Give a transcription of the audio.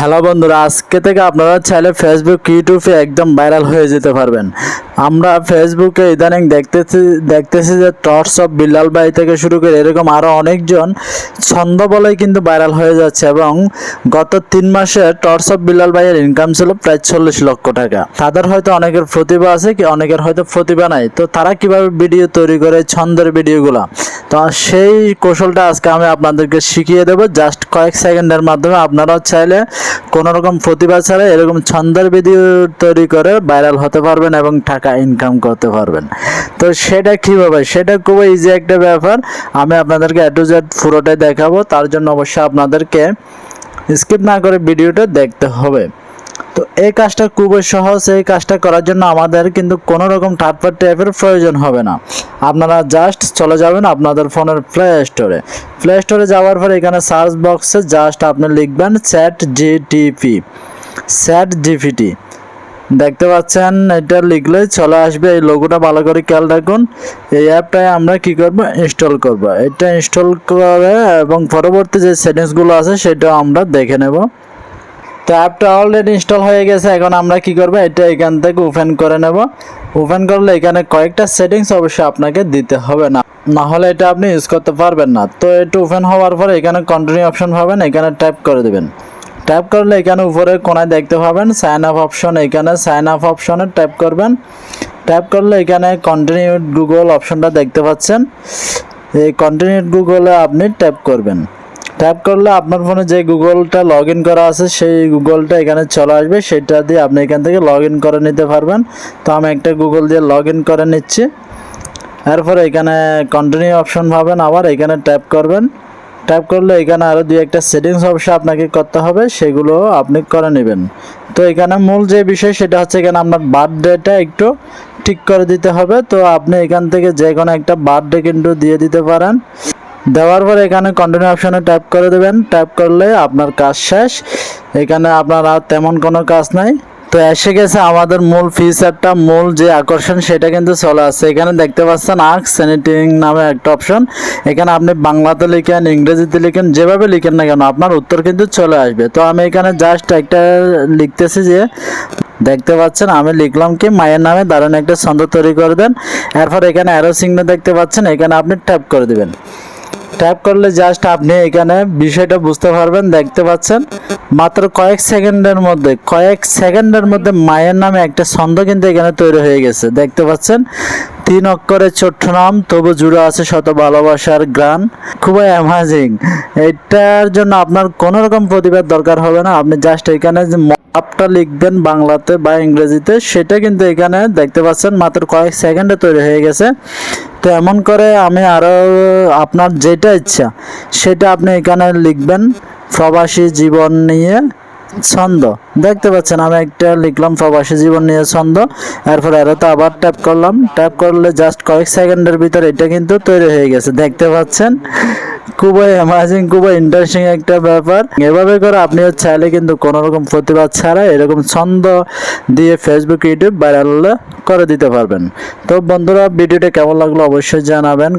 Hello বন্ধুরা আজকে থেকে আপনারা চাইলে ফেসবুক ইউটিউবে একদম ভাইরাল হয়ে যেতে পারবেন। আমরা ফেসবুকে ইদানিং দেখতেছি দেখতেছি যে টর্চ অফ বিল্লাল ভাই থেকে শুরু করে এরকম আরও অনেকজন ছন্দ বলেই কিন্তু ভাইরাল হয়ে যাচ্ছে এবং গত তিন মাসে টর্চ অফ বিল্লাল ভাইয়ের ইনকাম ছিল প্রায় চল্লিশ লক্ষ টাকা। তাদের হয়তো অনেকের প্রতিভা আছে কি অনেকের হয়তো প্রতিভা নাই। তো তারা কীভাবে ভিডিও তৈরি করে, ছন্দের ভিডিওগুলো তো সেই কৌশলটা আজকে আমি আপনাদেরকে শিখিয়ে দেবো। জাস্ট কয়েক সেকেন্ডের মাধ্যমে আপনারাও চাইলে কোনো রকম প্রতিভা ছাড়া এরকম ছন্দের ভিডিও তৈরি করে ভাইরাল হতে পারবেন এবং টাকা ইনকাম করতে পারবেন। তো সেটা কীভাবে? সেটা খুবই ইজি একটা ব্যাপার। আমি আপনাদেরকে এ টু জেড পুরোটাই দেখাবো। তার জন্য অবশ্যই আপনাদেরকে স্কিপ না করে ভিডিওটা দেখতে হবে। তো এই কাজটা খুবই সহজ। এই কাজটা করার জন্য আমাদের কিন্তু কোনো রকম পার্টি অ্যাপের প্রয়োজন হবে না। আপনারা জাস্ট চলে যাবেন আপনাদের ফোনের প্লে স্টোরে প্লে স্টোরে যাওয়ার পর এখানে সার্চ বক্সে জাস্ট আপনি লিখবেন চ্যাট জিটিপি চ্যাট জিপিটি দেখতে পাচ্ছেন, এটা লিখলে চলে আসবে। এই লোগোটা ভালো করে খেয়াল রাখুন। এই অ্যাপটায় আমরা কি করব? ইনস্টল করব। এটা ইনস্টল করে এবং পরবর্তী যে সেটিংসগুলো আছে সেটা আমরা দেখে নেব। তো অ্যাপটা অলরেডি ইনস্টল হয়ে গেছে। এখন আমরা কি করব? এটা এখান থেকে ওপেন করে নেব। ওপেন করলে এখানে কয়েকটা সেটিংস অবশ্যই আপনাকে দিতে হবে না। না হলে এটা আপনি ইউজ করতে পারবেন না। তো এটা ওপেন হওয়ার পরে এখানে কন্টিনিউ অপশন পাবেন। এখানে ট্যাপ করে দেবেন। ট্যাপ করলে এখানে উপরে কোনায় দেখতে পাবেন সাইন আপ অপশন এখানে সাইন আপ অপশনে ট্যাপ করবেন। ট্যাপ করলে এখানে কন্টিনিউ গুগল অপশনটা দেখতে পাচ্ছেন। এই কন্টিনিউ গুগলে আপনি ট্যাপ করবেন। ট্যাপ করলে আপনার ফোনে যে গুগলটা লগ ইন করা আছে, সেই গুগলটা এখানে চলে আসবে। সেটা দিয়ে আপনি এখান থেকে লগ ইন করে নিতে পারবেন। তো আমি একটা গুগল দিয়ে লগ ইন করে নিচ্ছি। এরপরে এখানে কন্টিনিউ অপশন পাবেন আবার, এখানে ট্যাপ করবেন। ট্যাপ করলে এখানে আরও দুই একটা সেটিংস অবশ্যই আপনাকে করতে হবে, সেগুলো আপনি করে নেবেন। তো এখানে মূল যে বিষয় সেটা হচ্ছে এখানে আপনার বার্থডেটা একটু ঠিক করে দিতে হবে। তো আপনি এখান থেকে যে কোনো একটা বার্থডে কিন্তু দিয়ে দিতে পারেন। দেওয়ার পর এখানে কন্টিনিউ অপশনে ট্যাপ করে দেবেন। ট্যাপ করলে আপনার কাজ শেষ। এখানে আপনার আর তেমন কোনো কাজ নাই। তো এসে গেছে আমাদের মূল ফিচারটা মূল যে আকর্ষণ সেটা কিন্তু চলে আসছে। এখানে দেখতে পাচ্ছেন আর্ক স্যানিটিং নামে একটা অপশন এখানে আপনি বাংলাতে লিখেন, ইংরেজিতে লিখেন, যেভাবে লিখেন না কেন, আপনার উত্তর কিন্তু চলে আসবে। তো আমি এখানে জাস্ট একটা লিখতেছি যে, দেখতে পাচ্ছেন, আমি লিখলাম কি, মায়ের নামে দারুণ একটা ছন্দ তৈরি করে দেন। এরপর এখানে অ্যারো চিহ্ন দেখতে পাচ্ছেন, এখানে আপনি ট্যাপ করে দেবেন। ট্যাপ করলে জাস্ট আপনি এখানে বিষয়টা বুঝতে পারবেন, দেখতে পাচ্ছেন। মাত্র কয়েক সেকেন্ডের মধ্যে, কয়েক সেকেন্ডের মধ্যে মায়ের নামে একটা ছন্দ কিন্তু এখানে তৈরি হয়ে গেছে, দেখতে পাচ্ছেন। তিন অক্ষরের ছোট্ট নাম, তবু জুড়ে আছে শত ভালোবাসার গান খুবই অ্যামাজিং এটার জন্য আপনার কোনো রকম প্রতিবাদ দরকার হবে না। আপনি জাস্ট এখানে যে আপটা লিখবেন বাংলাতে বা ইংরেজিতে, সেটা কিন্তু এখানে দেখতে পাচ্ছেন, মাত্র কয়েক সেকেন্ডে তৈরি হয়ে গেছে। তো এমন করে আমি আরও আপনার যেটা ইচ্ছা, সেটা আপনি এখানে লিখবেন, প্রবাসী জীবন নিয়ে ছন্দ। দেখতে পাচ্ছেন, আমি একটা লিখলাম, প্রবাসী জীবন নিয়ে ছন্দ। এরপর তো আবার ট্যাপ করলাম। ট্যাপ করলে জাস্ট কয়েক সেকেন্ডের ভিতরে এটা কিন্তু তৈরি হয়ে গেছে। দেখতে পাচ্ছেন? খুবই অ্যামাজিং খুবই ইন্টারেস্টিং একটা ব্যাপার। এভাবে করে আপনিও চাইলে কিন্তু কোনো রকম প্রতিবাদ ছাড়া এরকম ছন্দ দিয়ে ফেসবুক ইউটিউব ভাইরাল করে দিতে পারবেন। তো বন্ধুরা, ভিডিওটা কেমন লাগল অবশ্যই জানাবেন।